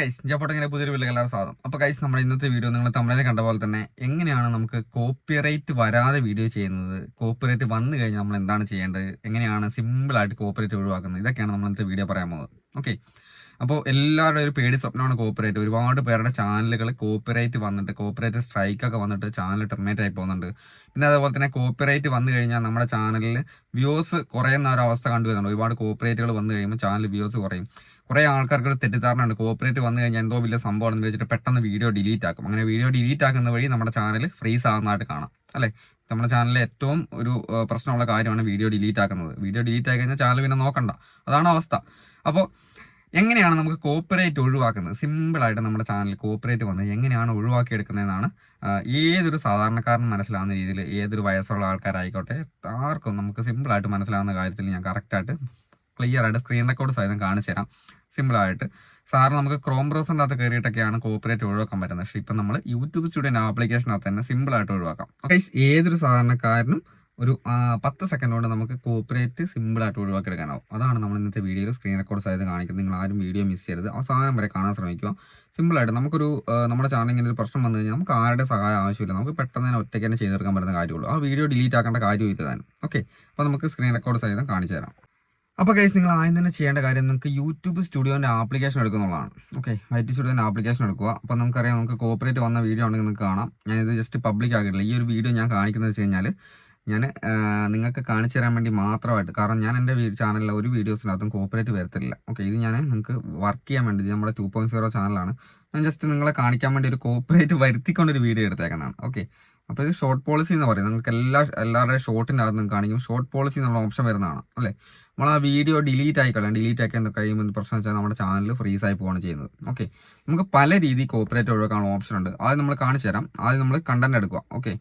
Guys ഇങ്ങനെ പുതിയൊരു വീട്ടിൽ എല്ലാവരും സ്വാഗതം. അപ്പോൾ ഗൈസ് നമ്മുടെ ഇന്നത്തെ വീഡിയോ നിങ്ങൾ തമിഴിനെ കണ്ട പോലെ തന്നെ എങ്ങനെയാണ് നമുക്ക് കോപ്പിറൈറ്റ് വരാതെ വീഡിയോ ചെയ്യുന്നത്? കോപ്പിറൈറ്റ് വന്നു കഴിഞ്ഞാൽ നമ്മൾ എന്താണ് ചെയ്യേണ്ടത്? എങ്ങനെയാണ് സിമ്പിൾ ആയിട്ട് കോപ്പിറൈറ്റ് ഒഴിവാക്കുന്നത്? ഇതൊക്കെയാണ് നമ്മൾ ഇന്നത്തെ വീഡിയോ പറയാൻ പോകുന്നത്. ഓക്കെ അപ്പോൾ എല്ലാവരുടെ ഒരു പേടി സ്വപ്നമാണ് കോപ്പിറൈറ്റ് ഒരുപാട് പേരുടെ ചാനലുകൾ കോപ്പിറൈറ്റ് വന്നിട്ട് കോപ്പിറൈറ്റ് സ്ട്രൈക്ക് ഒക്കെ വന്നിട്ട് ചാനൽ ടെർമിനേറ്റ് ആയി പോകുന്നുണ്ട്. പിന്നെ അതേപോലെ തന്നെ കോപ്പിറൈറ്റ് വന്നു കഴിഞ്ഞാൽ നമ്മുടെ ചാനലിൽ വ്യൂസ് കുറയുന്ന ഒരു അവസ്ഥ കണ്ടുവരുന്നുണ്ട് ഒരുപാട് കോപ്പിറൈറ്റുകൾ വന്നു കഴിയുമ്പോൾ ചാനൽ വ്യൂസ് കുറയും. കുറേ ആൾക്കാർക്ക് ഒരു തെറ്റിദ്ധാരണയുണ്ട്. കോപ്പറേറ്റ് വന്നു കഴിഞ്ഞാൽ എന്തോ വലിയ സംഭവമാണെന്ന് വെച്ചിട്ട് പെട്ടെന്ന് വീഡിയോ ഡിലീറ്റ് ആക്കും. അങ്ങനെ വീഡിയോ ഡിലീറ്റ് ആക്കുന്ന വഴി നമ്മുടെ ചാനൽ ഫ്രീസ് ആകുന്നതായിട്ട് കാണാം. അല്ലേ? നമ്മുടെ ചാനലിലെ ഏറ്റവും ഒരു പ്രശ്നമുള്ള കാര്യമാണ് വീഡിയോ ഡിലീറ്റ് ആക്കുന്നത്. വീഡിയോ ഡിലീറ്റ് ആയി കഴിഞ്ഞാൽ ചാനൽ പിന്നെ നോക്കണ്ട. അതാണ് അവസ്ഥ. അപ്പോൾ എങ്ങനെയാണ് നമുക്ക് കോപ്പറേറ്റ് ഒഴിവാക്കുന്നത്? സിമ്പിളായിട്ട് നമ്മുടെ ചാനൽ കോപ്പറേറ്റ് വന്ന് എങ്ങനെയാണ് ഒഴിവാക്കിയെടുക്കുന്നതെന്നാണ് ഏതൊരു സാധാരണക്കാരൻ മനസ്സിലാവുന്ന രീതിയിൽ ഏതൊരു വയസ്സുള്ള ആൾക്കാരായിക്കോട്ടെ ആർക്കും നമുക്ക് സിമ്പിളായിട്ട് മനസ്സിലാവുന്ന കാര്യത്തിൽ ഞാൻ കറക്റ്റായിട്ട് ക്ലിയർ ആയിട്ട് സ്ക്രീൻ റെക്കോർഡ് സഹിതം കാണിച്ചു തരാം. സിമ്പിളായിട്ട് സാറിന് നമുക്ക് ക്രോം ബ്രൗസറിന്റെ അകത്ത് കയറിയിട്ടൊക്കെയാണ് കോപ്പറേറ്റ് ഒഴിവാക്കാൻ പറ്റുന്നത്. പക്ഷേ ഇപ്പം നമ്മൾ യൂട്യൂബ് സ്റ്റുഡിയോ ആപ്ലിക്കേഷനകത്ത് തന്നെ സിമ്പിളായിട്ട് ഒഴിവാക്കാം. ഓക്കെ ഏതൊരു സാധാരണക്കാരനും ഒരു പത്ത് സെക്കൻഡ് കൊണ്ട് നമുക്ക് കോപ്പറേറ്റ് സിമ്പിളായിട്ട് ഒഴിവാക്കിയെടുക്കാനാവും. അതാണ് നമ്മൾ ഇന്നത്തെ വീഡിയോയിൽ സ്ക്രീൻ റെക്കോർഡ് സഹിതം കാണിക്കുന്നത്. നിങ്ങൾ ആരും വീഡിയോ മിസ് ചെയ്യരുത്. അവസാനം വരെ കാണാൻ ശ്രമിക്കുക. സിമ്പിളായിട്ട് നമുക്കൊരു നമ്മുടെ ചാനൽ ഇങ്ങനെ ഒരു പ്രശ്നം വന്നു കഴിഞ്ഞാൽ നമുക്ക് ആരുടെ സഹായം ആവശ്യമില്ല. നമുക്ക് പെട്ടെന്ന് തന്നെ ഒറ്റയ്ക്ക് തന്നെ ചെയ്തെടുക്കാൻ പറ്റുന്ന കാര്യമുള്ളൂ. ആ വീഡിയോ ഡിലീറ്റ് ആക്കേണ്ട കാര്യമില്ല താനും. ഓക്കെ അപ്പോൾ നമുക്ക് സ്ക്രീൻ റെക്കോർഡ് സഹിതം കാണിച്ചു തരാം. അപ്പോൾ കേസ് നിങ്ങൾ ആദ്യം തന്നെ ചെയ്യേണ്ട കാര്യം നിങ്ങൾക്ക് യൂട്യൂബ് സ്റ്റുഡിയോന്റെ ആപ്ലിക്കേഷൻ എടുക്കുന്നതാണ് ഓക്കെ വൈറ്റ് സ്റ്റുഡിയോന്റെ ആപ്ലിക്കേഷൻ എടുക്കുക. അപ്പോൾ നമുക്കറിയാം നമുക്ക് കോപ്പറേറ്റ് വന്ന വീഡിയോ ഉണ്ടെങ്കിൽ നിങ്ങൾക്ക് കാണാം. ഞാനിത് ജസ്റ്റ് പബ്ലിക് ആക്കിയിട്ടില്ല. ഈ ഒരു വീഡിയോ ഞാൻ കാണിക്കുന്നത് വെച്ച് കഴിഞ്ഞാൽ ഞാൻ നിങ്ങൾക്ക് കാണിച്ചു തരാൻ വേണ്ടി മാത്രമായിട്ട് കാരണം ഞാൻ എന്റെ ചാനലിൽ ഒരു വീഡിയോസിനകത്തും കോപ്പറേറ്റ് വരത്തില്ല. ഓക്കെ ഇത് ഞാൻ നിങ്ങൾക്ക് വർക്ക് ചെയ്യാൻ വേണ്ടി നമ്മുടെ ടു പോയിന്റ് സീറോ ചാനലാണ് ഞാൻ ജസ്റ്റ് നിങ്ങളെ കാണിക്കാൻ വേണ്ടി ഒരു കോപ്പറേറ്റ് വരുത്തിക്കൊണ്ടൊരു വീഡിയോ എടുത്തേക്കുന്നതാണ്. ഓക്കെ അപ്പോൾ ഇത് ഷോർട്ട് പോളിസി എന്ന് പറയും. നിങ്ങൾക്ക് എല്ലാ എല്ലാവരുടെയും ഷോർട്ടിന്റെ അകത്ത് നിങ്ങൾക്ക് കാണിക്കും. ഷോർട്ട് പോളിസി എന്നുള്ള ഓപ്ഷൻ വരുന്നതാണ്. അല്ലേ? നമ്മൾ ആ വീഡിയോ ഡിലീറ്റ് ആയി കളയാം ഡിലീറ്റ് ആക്കി കഴിയുമ്പോൾ പ്രശ്നം വെച്ചാൽ നമ്മുടെ ചാനൽ ഫ്രീസ് ആയി പോവാണ് ചെയ്യുന്നത്. ഓക്കെ നമുക്ക് പല രീതി കോപ്പറേറ്റ് ഒഴിവാക്കാനുള്ള ഓപ്ഷൻ ഉണ്ട്. ആദ്യം നമ്മൾ കാണിച്ചു തരാം. ആദ്യം നമ്മൾ കണ്ടന്റ് എടുക്കുക. ഓക്കെ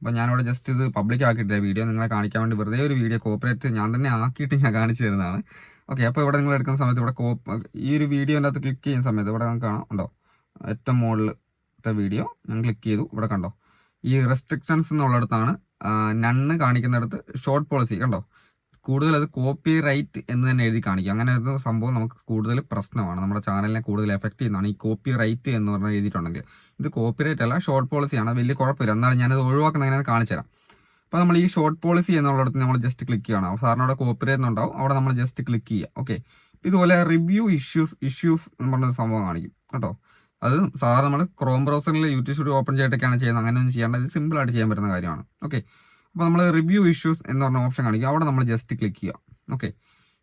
അപ്പോൾ ഞാനിവിടെ ജസ്റ്റ് ഇത് പബ്ലിക് ആക്കിയിട്ടില്ല വീഡിയോ നിങ്ങളെ കാണിക്കാൻ വേണ്ടി വെറുതെ ഒരു വീഡിയോ കോപ്പറേറ്റ് ഞാൻ തന്നെ ആക്കിയിട്ട് ഞാൻ കാണിച്ചു തരുന്നതാണ്. ഓക്കെ അപ്പോൾ ഇവിടെ നിങ്ങൾ എടുക്കുന്ന സമയത്ത് ഇവിടെ കോപ്പ് ഈ ഒരു വീഡിയോന്റെ അകത്ത് ക്ലിക്ക് ചെയ്യുന്ന സമയത്ത് ഇവിടെ നമുക്ക് കാണാം. ഉണ്ടോ ഏറ്റവും മുകളിലത്തെ വീഡിയോ ഞാൻ ക്ലിക്ക് ചെയ്തു. ഇവിടെ കണ്ടോ? ഈ റെസ്ട്രിക്ഷൻസ് എന്നുള്ളിടത്താണ് നണ്ണ് കാണിക്കുന്നിടത്ത് ഷോർട്ട് പോളിസി കണ്ടോ? കൂടുതൽ അത് കോപ്പി റൈറ്റ് എന്ന് തന്നെ എഴുതി കാണിക്കും. അങ്ങനെ ഒരു സംഭവം നമുക്ക് കൂടുതൽ പ്രശ്നമാണ്. നമ്മുടെ ചാനലിനെ കൂടുതൽ എഫക്റ്റ് ചെയ്യുന്നതാണ് ഈ കോപ്പി റൈറ്റ് എന്ന് പറഞ്ഞാൽ എഴുതിയിട്ടുണ്ടെങ്കിൽ. ഇത് കോപ്പി റൈറ്റ് അല്ല ഷോർട്ട് പോളിസിയാണ് വലിയ കുഴപ്പമില്ല. എന്നാലും ഞാനത് ഒഴിവാക്കുന്ന അങ്ങനെ കാണിച്ചു തരാം. അപ്പോൾ നമ്മൾ ഈ ഷോർട്ട് പോളിസി എന്നുള്ളിടത്ത് നമ്മൾ ജസ്റ്റ് ക്ലിക്ക് ചെയ്യണം സാറിന് അവിടെ കോപ്പി റൈറ്റ് ഉണ്ടാവും അവിടെ നമ്മൾ ജസ്റ്റ് ക്ലിക്ക് ചെയ്യുക. ഓക്കെ ഇതുപോലെ റിവ്യൂ ഇഷ്യൂസ് ഇഷ്യൂസ് എന്ന് പറഞ്ഞ സംഭവം കാണിക്കും. കേട്ടോ? അത് സാധാരണ നമ്മൾ ക്രോം ബ്രൗസറിൽ യൂട്യൂബ് സ്റ്റുഡിയോ ഓപ്പൺ ചെയ്തിട്ടൊക്കെയാണ് ചെയ്യുന്നത്. അങ്ങനെയൊന്നും ചെയ്യേണ്ടത് സിമ്പിളായിട്ട് ഇത് സിമ്പിൾ ആയിട്ട് ചെയ്യാൻ പറ്റുന്ന കാര്യമാണ്. ഓക്കെ അപ്പോൾ നമ്മൾ റിവ്യൂ ഇഷ്യൂസ് എന്ന് പറഞ്ഞ ഓപ്ഷൻ കാണിക്കും. അവിടെ നമ്മൾ ജസ്റ്റ് ക്ലിക്ക് ചെയ്യുക ഓക്കെ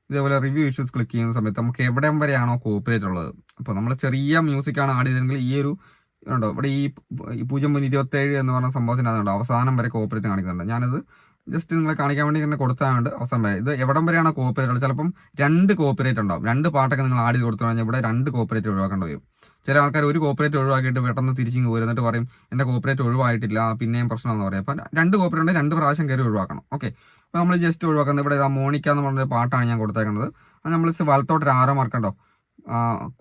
ഇതേപോലെ റിവ്യൂ ഇഷ്യൂസ് ക്ലിക്ക് ചെയ്യുന്ന സമയത്ത് നമുക്ക് എവിടെ വരെയാണോ കോപ്പറേറ്റ് ഉള്ളത്. അപ്പോൾ നമ്മൾ ചെറിയ മ്യൂസിക്കാണ് ആഡ് ചെയ്തതെങ്കിൽ ഈ ഒരു ഉണ്ടോ ഇവിടെ ഈ പൂജ്യം മുൻ ഇരുപത്തേഴ് എന്ന് പറഞ്ഞ സംഭവത്തിനകത്തുണ്ട് അവസാനം വരെ കോപ്പറേറ്റ് കാണിക്കുന്നുണ്ട്. ഞാനത് ജസ്റ്റ് നിങ്ങളെ കാണിക്കാൻ വേണ്ടി തന്നെ കൊടുത്തതുകൊണ്ട് അവസാനം വരെ ഇത് എവിടം വരെയാണ് കോപ്പറേറ്റ് ഉള്ളത്? ചിലപ്പം രണ്ട് കോപ്പറേറ്റ് ഉണ്ടാവും. രണ്ട് പാട്ടൊക്കെ നിങ്ങൾ ആഡ് ചെയ്ത് കൊടുത്തു കഴിഞ്ഞാൽ ഇവിടെ രണ്ട് കോപ്പറേറ്റ് ഒഴിവാക്കേണ്ടി വരും. ചില ആൾക്കാർ ഒരു കോപ്പറേറ്റ് ഒഴിവാക്കിയിട്ട് പെട്ടെന്ന് തിരിച്ചിങ്ങ് പോരും. എന്നിട്ട് പറയും എന്റെ കോപ്പറേറ്റ് ഒഴിവായിട്ടില്ല. പിന്നെയും പ്രശ്നമെന്ന് പറയും. അപ്പം രണ്ട് കോപ്പറേറ്റ് ഉണ്ട് രണ്ട് പ്രാവശ്യം കയറി ഒഴിവാക്കണം. ഓക്കെ അപ്പോൾ നമ്മൾ ജസ്റ്റ് ഒഴിവാക്കുന്നത് ഇവിടെ മോണിക്ക എന്ന് പറഞ്ഞൊരു പാട്ടാണ് ഞാൻ കൊടുത്തേക്കുന്നത്. അത് നമ്മൾ വലത്തോട്ട് ഒരു ആരോ മാർക്കുണ്ടോ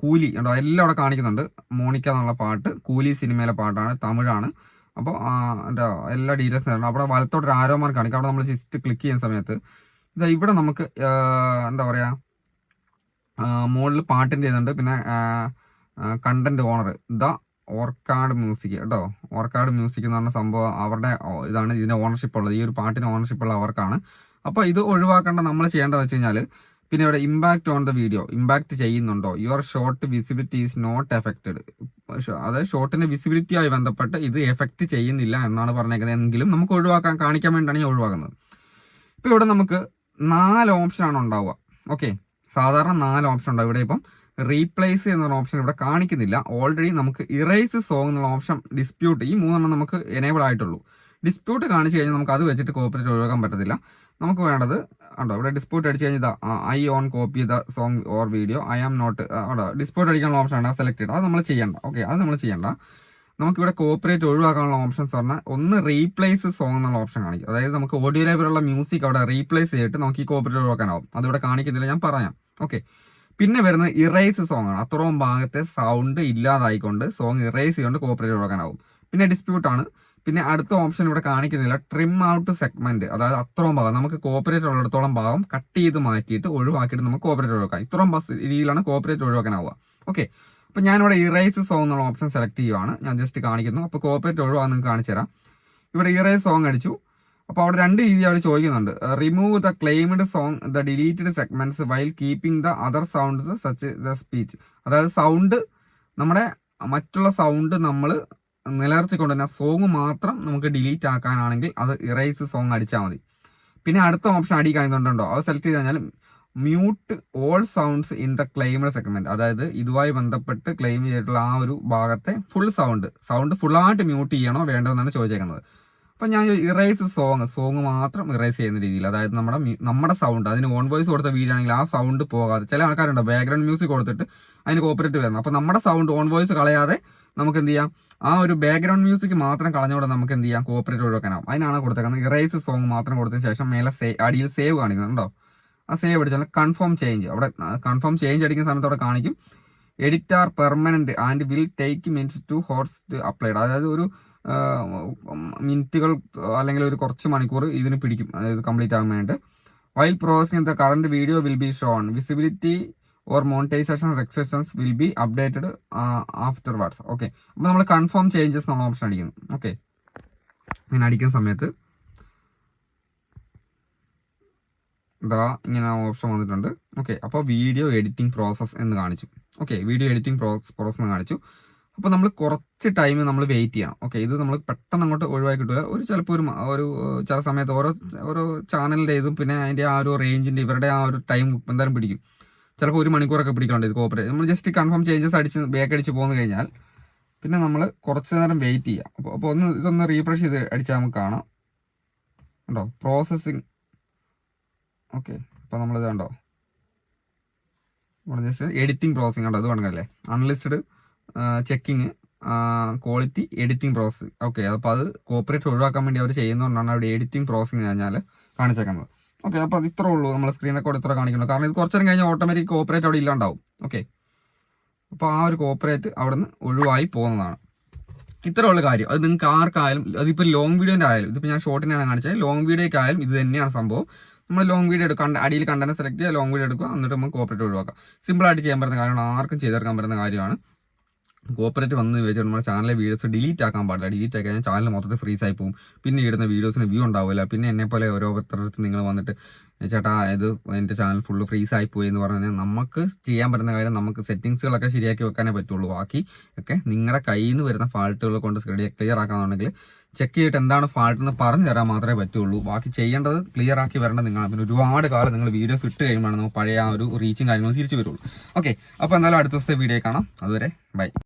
കൂലി ഉണ്ടോ? എല്ലാം അവിടെ കാണിക്കുന്നുണ്ട്. മോണിക്ക എന്നുള്ള പാട്ട് കൂലി സിനിമയിലെ പാട്ടാണ് തമിഴാണ്. അപ്പോൾ എന്റെ എല്ലാ ഡീറ്റെയിൽസ് തരണം അവിടെ വലത്തോട്ട് ഒരു ആരോ മാർക്ക് കാണിക്കും. അവിടെ നമ്മൾ ജസ്റ്റ് ക്ലിക്ക് ചെയ്യുന്ന സമയത്ത് ഇതാ ഇവിടെ നമുക്ക് എന്താ പറയുക മുകളിൽ പാട്ടിന്റെ ഇതുണ്ട് പിന്നെ content owner the Orchard music കേട്ടോ. ഓർക്കാഡ് മ്യൂസിക് എന്ന് പറഞ്ഞ സംഭവം അവരുടെ ഇതാണ് ഇതിന്റെ ഓണർഷിപ്പ് ഉള്ളത്. ഈ ഒരു പാട്ടിന് ഓണർഷിപ്പ് ഉള്ള അവർക്കാണ്. അപ്പോൾ ഇത് ഒഴിവാക്കേണ്ട നമ്മൾ ചെയ്യേണ്ടത് വെച്ച് കഴിഞ്ഞാൽ പിന്നെ ഇവിടെ impact on the video impact ചെയ്യുന്നുണ്ടോ? Your short visibility is not affected അതായത് ഷോർട്ടിന്റെ വിസിബിലിറ്റിയായി ബന്ധപ്പെട്ട് ഇത് എഫക്റ്റ് ചെയ്യുന്നില്ല എന്നാണ് പറഞ്ഞേക്കുന്നത്. എങ്കിലും നമുക്ക് ഒഴിവാക്കാൻ കാണിക്കാൻ വേണ്ടിയാണ് ഈ ഒഴിവാക്കുന്നത്. ഇപ്പോൾ ഇവിടെ നമുക്ക് നാല് ഓപ്ഷനാണ് ഉണ്ടാവുക. ഓക്കെ സാധാരണ നാല് ഓപ്ഷൻ ഉണ്ടാവും. ഇവിടെ ഇപ്പം റീപ്ലേസ് എന്നുള്ള ഓപ്ഷൻ ഇവിടെ കാണിക്കുന്നില്ല. ഓൾറെഡി നമുക്ക് ഇറേസ് സോങ് എന്നുള്ള ഓപ്ഷൻ ഡിസ്പ്യൂട്ട് ഈ മൂന്നെണ്ണം നമുക്ക് എനേബിൾ ആയിട്ടുള്ളൂ. ഡിസ്പ്യൂട്ട് കാണിച്ചു കഴിഞ്ഞാൽ നമുക്ക് അത് വെച്ചിട്ട് കോപ്പറേറ്റ് ഒഴിവാക്കാൻ പറ്റത്തില്ല. നമുക്ക് വേണ്ടത് ഉണ്ടോ ഇവിടെ ഡിസ്പ്യൂട്ട് അടിച്ച് കഴിഞ്ഞാൽ I own copy the song or video I am not ഉണ്ടോ ഡിസ്പ്യൂട്ട് അടിക്കാനുള്ള ഓപ്ഷൻ ആണ് സെലക്ട് ചെയ്യണം അത് നമ്മൾ ചെയ്യണ്ട. ഓക്കെ അത് നമ്മൾ ചെയ്യണ്ട. നമുക്കിവിടെ കോപ്പറേറ്റ് ഒഴിവാക്കാനുള്ള ഓപ്ഷൻസ് പറഞ്ഞാൽ ഒന്ന് റീപ്ലേസ് സോങ് എന്നുള്ള ഓപ്ഷൻ കാണിക്കും അതായത് നമുക്ക് ഓഡിയോ ലൈബ്രറിയുള്ള മ്യൂസിക് അവിടെ റീപ്ലേസ് ചെയ്തിട്ട് നമുക്ക് ഈ കോപ്പറേറ്റ് ഒഴിവാക്കാനാവും. അതിവിടെ കാണിക്കുന്നില്ല ഞാൻ പറയാം. ഓക്കെ പിന്നെ വരുന്നത് ഇറേസ് സോങ് ആണ്. അത്രയും ഭാഗത്തെ സൗണ്ട് ഇല്ലാതായിക്കൊണ്ട് സോങ് ഇറേസ് ചെയ്തുകൊണ്ട് കോപ്പറേറ്റ് കൊടുക്കാനാവും പിന്നെ ഡിസ്പ്യൂട്ട് ആണ്. പിന്നെ അടുത്ത ഓപ്ഷൻ ഇവിടെ കാണിക്കുന്നില്ല. ട്രിം ഔട്ട് സെഗ്മെന്റ് അതായത് അത്രയും ഭാഗം. നമുക്ക് കോപ്പറേറ്റ് ഉള്ളിടത്തോളം ഭാഗം കട്ട് ചെയ്ത് മാറ്റിയിട്ട് ഒഴിവാക്കിയിട്ട് നമുക്ക് കോപ്പറേറ്റ് ഒഴിവാക്കാം. ഇത്രയും ബസ് രീതിയിലാണ് കോപ്പറേറ്റ് ഒഴിവാക്കാനാവുക. ഓക്കെ അപ്പോൾ ഞാനിവിടെ ഇറേസ് സോങ് എന്നുള്ള ഓപ്ഷൻ സെലക്ട് ചെയ്യുവാണ്. ഞാൻ ജസ്റ്റ് കാണിക്കുന്നു. അപ്പോൾ കോപ്പറേറ്റ് ഒഴിവാന്ന് നിങ്ങൾക്ക് കാണിച്ചു തരാം ഇവിടെ ഇറേസ് സോങ് അടിച്ചു. അപ്പോൾ അവിടെ രണ്ട് രീതി അവർ ചോദിക്കുന്നുണ്ട്. Remove the claimed song the deleted segments while keeping the other sounds such the speech അതായത് സൗണ്ട് നമ്മുടെ മറ്റുള്ള സൗണ്ട് നമ്മൾ നിലനിർത്തിക്കൊണ്ട് തന്നെ സോങ് മാത്രം നമുക്ക് ഡിലീറ്റ് ആക്കാനാണെങ്കിൽ അത് ഇറേസ് സോങ് അടിച്ചാൽ മതി. പിന്നെ അടുത്ത ഓപ്ഷൻ അടി കാണിക്കുന്നുണ്ടോ അത് സെലക്ട് ചെയ്ത് കഴിഞ്ഞാൽ mute all sounds in the claimed segment അതായത് ഇതുമായി ബന്ധപ്പെട്ട് ക്ലെയിം ചെയ്തിട്ടുള്ള ആ ഒരു ഭാഗത്തെ ഫുൾ സൗണ്ട് സൗണ്ട് ഫുള്ളായിട്ട് മ്യൂട്ട് ചെയ്യണോ വേണ്ടോ എന്നാണ് ചോദിച്ചേക്കുന്നത്. അപ്പം ഞാൻ ഇറേസ് സോങ് സോങ് മാത്രം ഇറേസ് ചെയ്യുന്ന രീതിയിൽ അതായത് നമ്മുടെ നമ്മുടെ സൗണ്ട് അതിന് ഓൺ വോയിസ് കൊടുത്ത വീഡിയോ ആണെങ്കിൽ ആ സൗണ്ട് പോകാതെ ചില ആൾക്കാരുണ്ട് ബാക്ക്ഗ്രൗണ്ട് മ്യൂസിക് കൊടുത്തിട്ട് അതിന് കോപ്പറേറ്റ് വരുന്നത് അപ്പോൾ നമ്മുടെ സൗണ്ട് ഓൺ വോയിസ് കളയാതെ നമുക്ക് എന്ത് ചെയ്യാം? ആ ഒരു ബാക്ക്ഗ്രൗണ്ട് മ്യൂസിക് മാത്രം കളഞ്ഞുകൂടെ നമുക്ക് എന്ത് ചെയ്യാം? കോപ്പറേറ്റ് ഒഴിവാക്കാനാവും. അതിനാണ് കൊടുത്തേക്കുന്നത്. ഇറേസ് സോങ് മാത്രം കൊടുത്തതിന് ശേഷം മേലെ സേ അടിയിൽ സേവ് കാണിക്കുന്നുണ്ടോ ആ സേവ് അടിച്ചാൽ കൺഫേം ചേഞ്ച് അവിടെ കൺഫേം ചേഞ്ച് അടിക്കുന്ന സമയത്ത് അവിടെ കാണിക്കും. Edit are permanent and will take mins to hours applied അതായത് ഒരു മിനിറ്റുകൾ അല്ലെങ്കിൽ ഒരു കുറച്ച് മണിക്കൂർ ഇതിന് പിടിക്കും അതായത് കംപ്ലീറ്റ് ആകാൻ വേണ്ടി while processing the current video will be shown visibility or monetisation restrictions will be updated afterwards okay അപ്പോൾ നമ്മൾ കൺഫേം ചേഞ്ചസ് നമ്മൾ ഓപ്ഷൻ അടിക്കുന്നു. ഓക്കെ ഇങ്ങനെ അടിക്കുന്ന സമയത്ത് ഇതാ ഇങ്ങനെ ഓപ്ഷൻ വന്നിട്ടുണ്ട്. ഓക്കെ അപ്പോൾ വീഡിയോ എഡിറ്റിംഗ് പ്രോസസ്സ് എന്ന് കാണിച്ചു. Okay video editing process process എന്ന് കാണിച്ചു. അപ്പോൾ നമ്മൾ കുറച്ച് ടൈം നമ്മൾ വെയിറ്റ് ചെയ്യണം. ഓക്കെ ഇത് നമ്മൾ പെട്ടെന്ന് അങ്ങോട്ട് ഒഴിവാക്കി കിട്ടുക ഒരു ചിലപ്പോൾ ഒരു ഒരു ചില സമയത്ത് ഓരോ ഓരോ ചാനലിന്റെ ഇതും പിന്നെ അതിന്റെ ആ ഒരു റേഞ്ചിന്റെ ഇവരുടെ ആ ഒരു ടൈം എന്തായാലും പിടിക്കും. ചിലപ്പോൾ ഒരു മണിക്കൂറൊക്കെ പിടിക്കാണ്ട് ഇത് കോപ്പറേറ്റ് നമ്മൾ ജസ്റ്റ് കൺഫേം ചേഞ്ചസ് അടിച്ച് ബേക്ക് അടിച്ച് പോന്നു കഴിഞ്ഞാൽ പിന്നെ നമ്മൾ കുറച്ച് നേരം വെയിറ്റ് ചെയ്യുക അപ്പോൾ അപ്പോൾ ഒന്ന് ഇതൊന്ന് റീഫ്രഷ് ചെയ്ത് അടിച്ചാൽ നമുക്ക് കാണാം. ഉണ്ടോ പ്രോസസ്സിങ് ഓക്കെ അപ്പോൾ നമ്മളിത് കണ്ടോ? നമ്മൾ ജസ്റ്റ് എഡിറ്റിംഗ് പ്രോസസ്സിങ് കണ്ടോ? ഇത് വേണമല്ലേ unlisted checking quality editing process okay അപ്പോൾ അത് കോപ്പറേറ്റ് ഒഴിവാക്കാൻ വേണ്ടി അവർ ചെയ്യുന്നതുകൊണ്ടാണ് അവിടെ എഡിറ്റിംഗ് പ്രോസസ്സിങ് കഴിഞ്ഞാൽ കാണിച്ചേക്കുന്നത്. ഓക്കെ അപ്പോൾ അത് ഇത്രേ ഉള്ളൂ. നമ്മൾ സ്ക്രീൻ റെക്കോർഡ് ഇത്ര കാണിക്കുന്നു കാരണം ഇത് കുറച്ചു നേരം കഴിഞ്ഞാൽ ഓട്ടോമാറ്റിക് കോപ്പറേറ്റ് അവിടെ ഇല്ലാണ്ടാവും. ഓക്കെ അപ്പോൾ ആ ഒരു കോപ്പറേറ്റ് അവിടെ നിന്ന് ഒഴിവായി പോകുന്നതാണ്. ഇത്ര ഉള്ള കാര്യം. അത് നിങ്ങൾക്ക് ആർക്കായാലും അതിപ്പോൾ ലോങ് വീഡിയോന്റെ ആയാലും ഇതിപ്പോൾ ഞാൻ ഷോർട്ടിനാണ് കാണിച്ചത്. ലോങ് വീഡിയോയ്ക്കായാലും ഇത് തന്നെയാണ് സംഭവം. നമ്മൾ ലോങ് വീഡിയോ എടുക്കുക അടിയിൽ കണ്ടന്റ് സെലക്ട് ചെയ്യുക ലോങ് വീഡിയോ എടുക്കുക എന്നിട്ട് നമുക്ക് കോപ്പറേറ്റ് ഒഴിവാക്കാം. സിമ്പിളായിട്ട് ചെയ്യാൻ പറ്റുന്ന കാര്യമാണ് ആർക്കും ചെയ്തെടുക്കാൻ പറ്റുന്ന കാര്യമാണ്. കോപ്പറേറ്റ് വന്ന് വെച്ചാൽ നമ്മുടെ ചാനലിലെ വീഡിയോസ് ഡിലീറ്റ് ആക്കാൻ പാടില്ല. ഡിലീറ്റ് ആക്കി കഴിഞ്ഞാൽ ചാനൽ മൊത്തത്തിൽ ഫ്രീസ് ആയി പോകും. പിന്നെ ഇടുന്ന വീഡിയോസിന് വ്യൂ ഉണ്ടാവില്ല. പിന്നെ എന്നെ പോലെ ഓരോരുത്തരടുത്ത് നിങ്ങൾ വന്നിട്ട് ചേട്ടാ ഇത് എന്റെ ചാനൽ ഫുള്ള് ഫ്രീസ് ആയി പോയി എന്ന് പറഞ്ഞാൽ നമുക്ക് ചെയ്യാൻ പറ്റുന്ന കാര്യം നമുക്ക് സെറ്റിങ്സുകളൊക്കെ ശരിയാക്കി വെക്കാനേ പറ്റുള്ളൂ. ബാക്കി ഒക്കെ നിങ്ങളുടെ കയ്യിൽ നിന്ന് വരുന്ന ഫാൾട്ടുകൾ കൊണ്ട് ക്ലിയർ ആക്കണമെന്നുണ്ടെങ്കിൽ ചെക്ക് ചെയ്തിട്ട് എന്താണ് ഫാൾട്ട് എന്ന് പറഞ്ഞു തരാൻ മാത്രമേ പറ്റുള്ളൂ. ബാക്കി ചെയ്യേണ്ടത് ക്ലിയർ ആക്കി വരേണ്ടത് നിങ്ങൾ പിന്നെ ഒരുപാട് കാലം നിങ്ങൾ വീഡിയോസ് ഇട്ട് കഴിയുമ്പോഴാണ് നമുക്ക് പഴയ ആ ഒരു റീച്ചും കാര്യങ്ങളും തിരിച്ചു വരുള്ളൂ. ഓക്കെ അപ്പോൾ എന്നാലും അടുത്ത ദിവസത്തെ വീഡിയോ കാണാം. അതുവരെ ബൈ